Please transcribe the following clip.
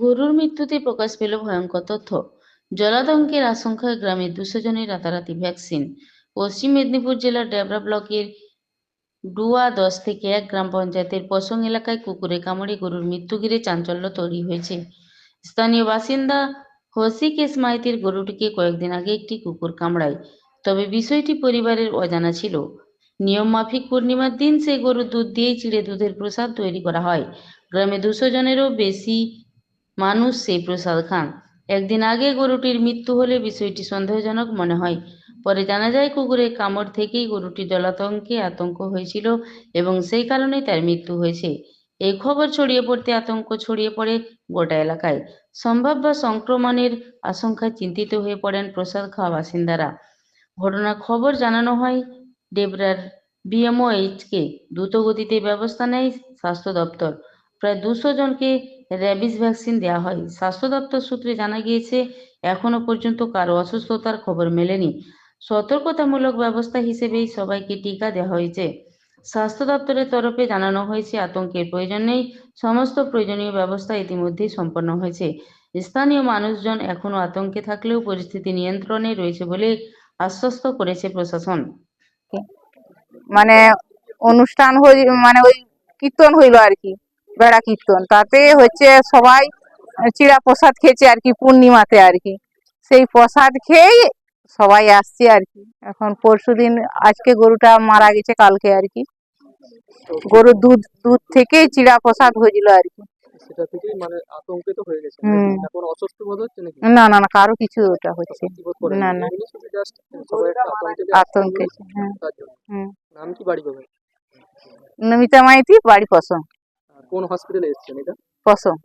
গরুর মৃত্যুতে প্রকাশ পেল ভয়ঙ্কর তথ্য। জলাতঙ্কের আশঙ্কায় গ্রামের দুশো জনের রাতারাতি ভ্যাকসিন। পশ্চিম মেদিনীপুর জেলার ডেবরা ব্লকের ডুয়া দশ থেকে এক গ্রাম পঞ্চায়েতের পশং এলাকায় কুকুরে কামড়ে গরুর মৃত্যু ঘিরে চাঞ্চল্য তৈরি হয়েছে। স্থানীয় বাসিন্দা হসিকেশ মাইতির গরুটিকে কয়েকদিন আগে একটি কুকুর কামড়ায়। তবে বিষয়টি পরিবারের অজানা ছিল। নিয়ম মাফিক পূর্ণিমার দিন সে গরুর দুধ দিয়েই চিড়ে দুধের প্রসাদ তৈরি করা হয়। গ্রামে দুশো জনেরও বেশি মানুষ সেই প্রসাদ খান। একদিন আগে গরুটির মৃত্যু হলে বিষয়টি সন্দেহজনক মনে হয়। পরে জানা যায়, কুকুরের কামড় থেকেই গরুটি জলাতঙ্কে আতঙ্ক হয়েছিল এবং সেই কারণেই তার মৃত্যু হয়েছে। এই খবর ছড়িয়ে পড়তে আতঙ্ক ছড়িয়ে পড়ে গোটা এলাকায়। সম্ভাব্য সংক্রমণের আশঙ্কায় চিন্তিত হয়ে পড়েন প্রসাদ খাওয়া বাসিন্দারা। ঘটনার খবর জানানো হয় ডেবরার বিএমওএইচকে। দ্রুত গতিতে ব্যবস্থা নেয় স্বাস্থ্য দপ্তর। প্রায় দুশো জনকে র্যাবিস ভ্যাকসিন দেওয়া হয়। স্বাস্থ্য দপ্তর সূত্রে জানা গিয়েছে, এখনও পর্যন্ত কারও অসুস্থতার খবর মেলেনি। সতর্কতামূলক ব্যবস্থা হিসেবেই সবাইকে টিকা দেওয়া হয়েছে। স্বাস্থ্য দপ্তরের তরফে জানানো হয়েছে, আতঙ্কের প্রয়োজন নেই। সমস্ত প্রয়োজনীয় ব্যবস্থা ইতিমধ্যেই সম্পন্ন হয়েছে। স্থানীয় মানুষজন এখনও আতঙ্কে থাকলেও পরিস্থিতি নিয়ন্ত্রণে রয়েছে বলে আশ্বস্ত করেছে প্রশাসন। মানে অনুষ্ঠান হই মানে ওই কীর্তন হইল আর কি। বেড়া কীর্তন। তাতে হচ্ছে সবাই চিড়া প্রসাদ খেয়েছে আর কি পূর্ণিমাতে আর কি। সেই প্রসাদ খেয়েই সবাই আসছে আর কি। এখন পরশুদিন আজকে গরুটা মারা গেছে কালকে আর কি। গরুর দুধ দুধ থেকেই চিড়া প্রসাদ হয়েছিল আর কি। মানে হয়ে না না না কারও কিছু ওটা হচ্ছে। না, আতঙ্কে নাম কি বাড়ি নমিতা মাইতি বাড়ি পশম। कोण हॉस्पिटल आहे का? पासम